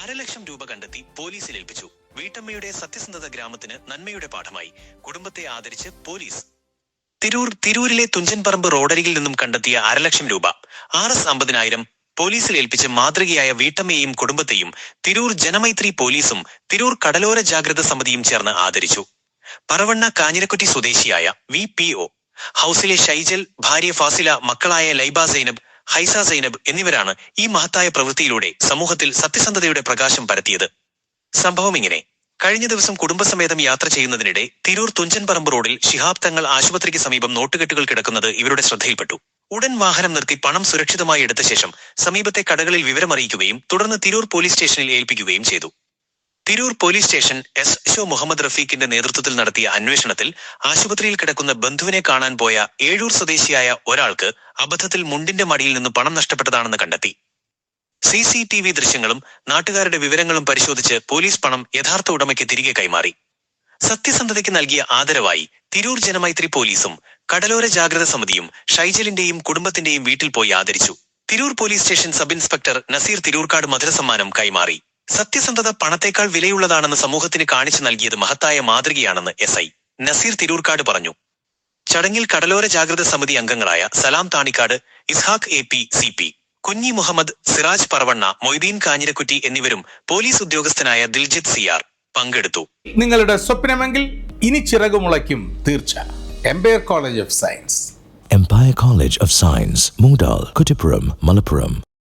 അരലക്ഷം രൂപ കണ്ടെത്തി പോലീസിൽ ഏൽപ്പിച്ചു. വീട്ടമ്മയുടെ സത്യസന്ധത ഗ്രാമത്തിന് നന്മയുടെ പാഠമായി. കുടുംബത്തെ ആദരിച്ച് പോലീസ്. തിരൂർ തിരൂരിലെ തുഞ്ചൻപറമ്പ് റോഡരികിൽ നിന്നും കണ്ടെത്തിയ അരലക്ഷം രൂപ. ആർ എസ് അമ്പതിനായിരം പോലീസിൽ ഏൽപ്പിച്ച് മാതൃകയായ വീട്ടമ്മയെയും കുടുംബത്തെയും തിരൂർ ജനമൈത്രി പോലീസും തിരൂർ കടലോര ജാഗ്രത സമിതിയും ചേർന്ന് ആദരിച്ചു. പറവണ്ണ കാഞ്ഞിരക്കുറ്റി സ്വദേശിയായ വി പി ഒ. ഹൌസിലെ ഷൈജൽ ഭാര്യ ഫാസില മക്കളായ ലൈബ സൈനബ് ഹൈസ സൈനബ് എന്നിവരാണ് ഈ മഹത്തായ പ്രവൃത്തിയിലൂടെ സമൂഹത്തിൽ സത്യസന്ധതയുടെ പ്രകാശം പരത്തിയത്. സംഭവം ഇങ്ങനെ. കഴിഞ്ഞ ദിവസം കുടുംബസമേതം യാത്ര ചെയ്യുന്നതിനിടെ തിരൂർ തുഞ്ചൻപറമ്പ് റോഡിൽ ശിഹാബ് തങ്ങൾ ആശുപത്രിക്ക് സമീപം നോട്ടുകെട്ടുകൾ കിടക്കുന്നത് ഇവരുടെ ശ്രദ്ധയിൽപ്പെട്ടു. ഉടൻ വാഹനം നിർത്തി പണം സുരക്ഷിതമായി എടുത്ത ശേഷം സമീപത്തെ കടകളിൽ വിവരമറിയിക്കുകയും തുടർന്ന് തിരൂർ പോലീസ് സ്റ്റേഷനിൽ ഏൽപ്പിക്കുകയും ചെയ്തു. Tirur police station S HO Muhammad റഫീഖിന്റെ നേതൃത്വത്തിൽ നടത്തിയ അന്വേഷണത്തിൽ ആശുപത്രിയിൽ കിടക്കുന്ന ബന്ധുവിനെ കാണാൻ പോയ ഏഴൂർ സ്വദേശിയായ ഒരാൾക്ക് അബദ്ധത്തിൽ മുണ്ടിന്റെ മടിയിൽ നിന്ന് പണം നഷ്ടപ്പെട്ടതാണെന്ന് കണ്ടെത്തി. സി സി ടി വി ദൃശ്യങ്ങളും നാട്ടുകാരുടെ വിവരങ്ങളും പരിശോധിച്ച് പോലീസ് പണം യഥാർത്ഥ ഉടമയ്ക്ക് തിരികെ കൈമാറി. സത്യസന്ധതയ്ക്ക് നൽകിയ ആദരവായി തിരൂർ ജനമൈത്രി പോലീസും കടലോര ജാഗ്രത സമിതിയും ഷൈജലിന്റെയും കുടുംബത്തിന്റെയും വീട്ടിൽ പോയി ആദരിച്ചു. Tirur police station sub inspector Nazeer Tirurkkad മധുരസമ്മാനം കൈമാറി. സത്യസന്ധത പണത്തേക്കാൾ വിലയുള്ളതാണെന്ന് സമൂഹത്തിന് കാണിച്ചു നൽകിയത് മഹത്തായ മാതൃകയാണെന്ന് എസ് ഐ. നസീർ തിരൂർക്കാട് പറഞ്ഞു. ചടങ്ങിൽ കടലോര ജാഗ്രത സമിതി അംഗങ്ങളായ Salam Thanikkad Ishaq A P C P Kunhi Muhammad Siraj Paravanna Moideen Kanjirakutti എന്നിവരും പോലീസ് ഉദ്യോഗസ്ഥനായ ദിൽജിത് സിയാർ പങ്കെടുത്തു. നിങ്ങളുടെ സ്വപ്നമെങ്കിൽ ഇനി ചിറകുമുളയ്ക്കും തീർച്ച. Empire college of science empire college of science Moodal Kuttippuram Malappuram.